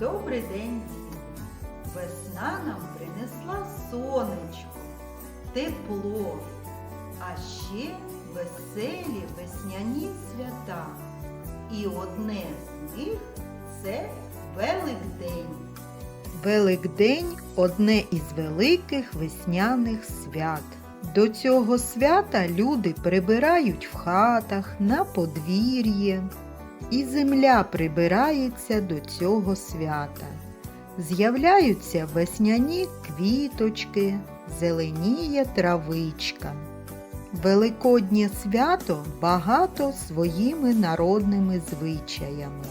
Добрий день, діти! Весна нам принесла сонечко, тепло, а ще веселі весняні свята. І одне з них це Великдень. Великдень одне із великих весняних свят. До цього свята люди прибирають в хатах, на подвір'ї, і земля прибирається до цього свята. З'являються весняні квіточки, зеленіє травичка. Великоднє свято багато своїми народними звичаями.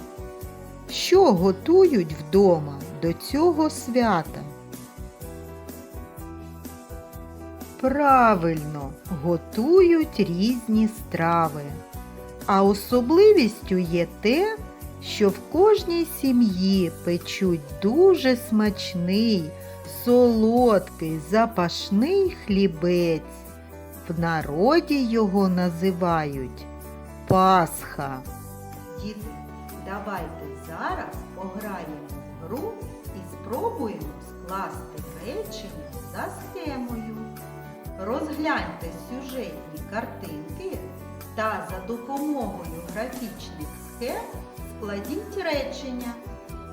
Що готують вдома до цього свята? Правильно, готують різні страви. А особливістю є те, що в кожній сім'ї печуть дуже смачний, солодкий, запашний хлібець. В народі його називають Пасха. Діти, давайте зараз пограємо в гру і спробуємо скласти речення за схемою. Розгляньте сюжетні картинки та за допомогою графічних схем складіть речення.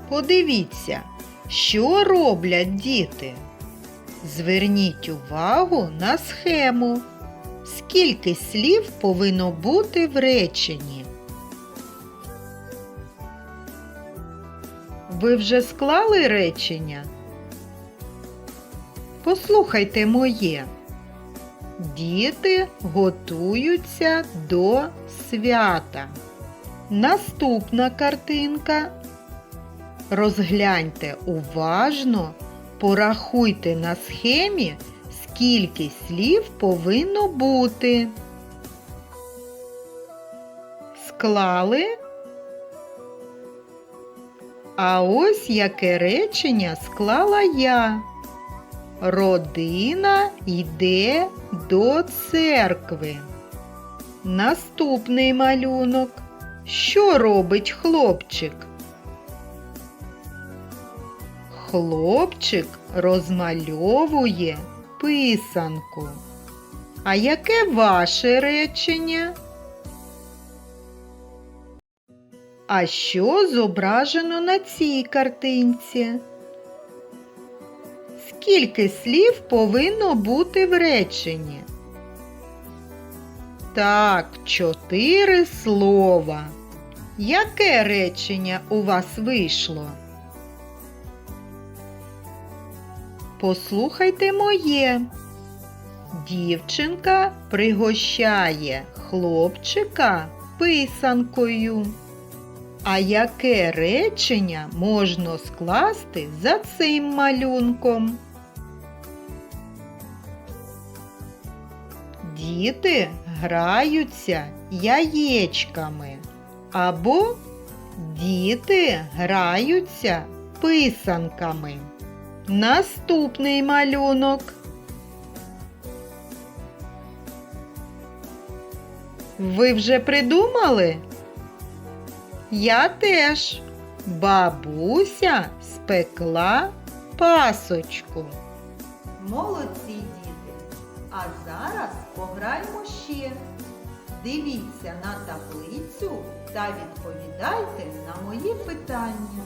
Подивіться, що роблять діти. Зверніть увагу на схему. Скільки слів повинно бути в реченні? Ви вже склали речення? Послухайте моє. Діти готуються до свята. Наступна картинка. Розгляньте уважно, порахуйте на схемі, скільки слів повинно бути. Склали? А ось яке речення склала я. Родина йде до церкви. Наступний малюнок. Що робить хлопчик? Хлопчик розмальовує писанку. А яке ваше речення? А що зображено на цій картинці? Скільки слів повинно бути в реченні? Так, чотири слова. Яке речення у вас вийшло? Послухайте моє. Дівчинка пригощає хлопчика писанкою. А яке речення можна скласти за цим малюнком? Діти граються яєчками. Або діти граються писанками. Наступний малюнок. Ви вже придумали? Я теж. Бабуся спекла пасочку. Молодці. А зараз пограємо ще. Дивіться на таблицю та відповідайте на мої питання.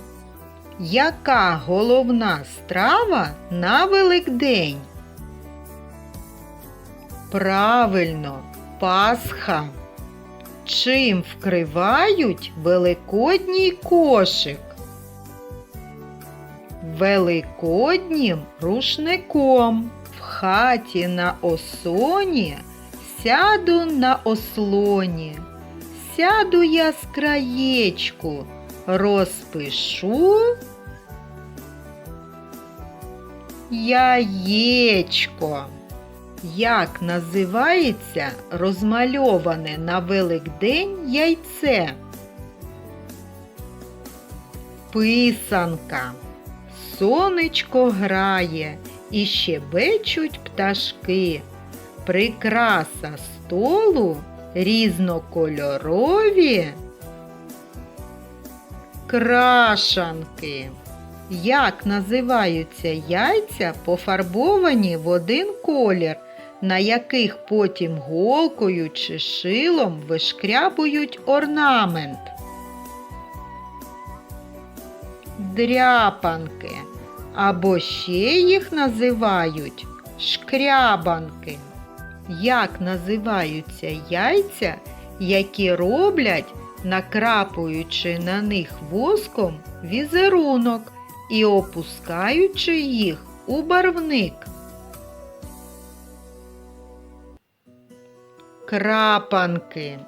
Яка головна страва на Великдень? Правильно, Пасха. Чим вкривають великодній кошик? Великоднім рушником в хаті на осоні сяду на ослоні. Сяду я з краєчку, розпишу яєчко. Як називається розмальоване на Великдень яйце? Писанка. Сонечко грає і щебечуть пташки. Прикраса столу різнокольорові крашанки. Як називаються яйця, пофарбовані в один колір, на яких потім голкою чи шилом вишкрябують орнамент? Дряпанки. Або ще їх називають шкрябанки. Як називаються яйця, які роблять, накрапуючи на них воском візерунок і опускаючи їх у барвник? Крапанки.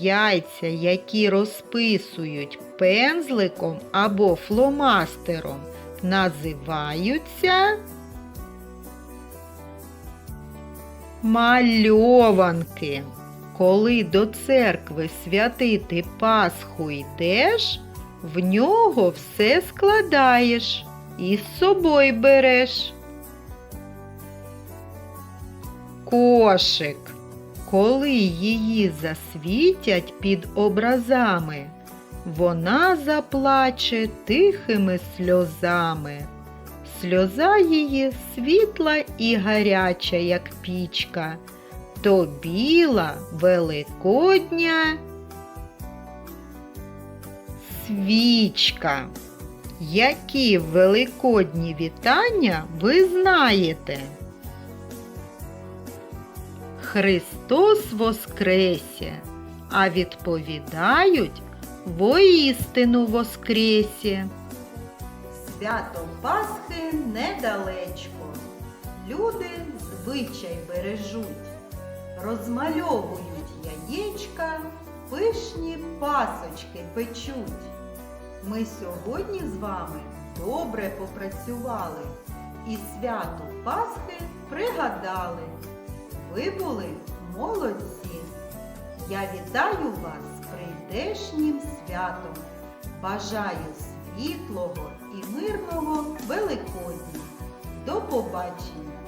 Яйця, які розписують пензликом або фломастером, називаються мальованки. Коли до церкви святити Пасху йдеш, в нього все складаєш і з собою береш. Кошик. Коли її засвітять під образами, вона заплаче тихими сльозами. Сльоза її світла і гаряча, як пічка, то біла великодня свічка. Які великодні вітання ви знаєте? Христос Воскресе, а відповідають воістину Воскресе. Свято Пасхи недалечко. Люди звичай бережуть, розмальовують яєчка, пишні пасочки печуть. Ми сьогодні з вами добре попрацювали і свято Пасхи пригадали. Ви були молодці. Я вітаю вас з прийдешнім святом. Бажаю світлого і мирного Великодня. До побачення!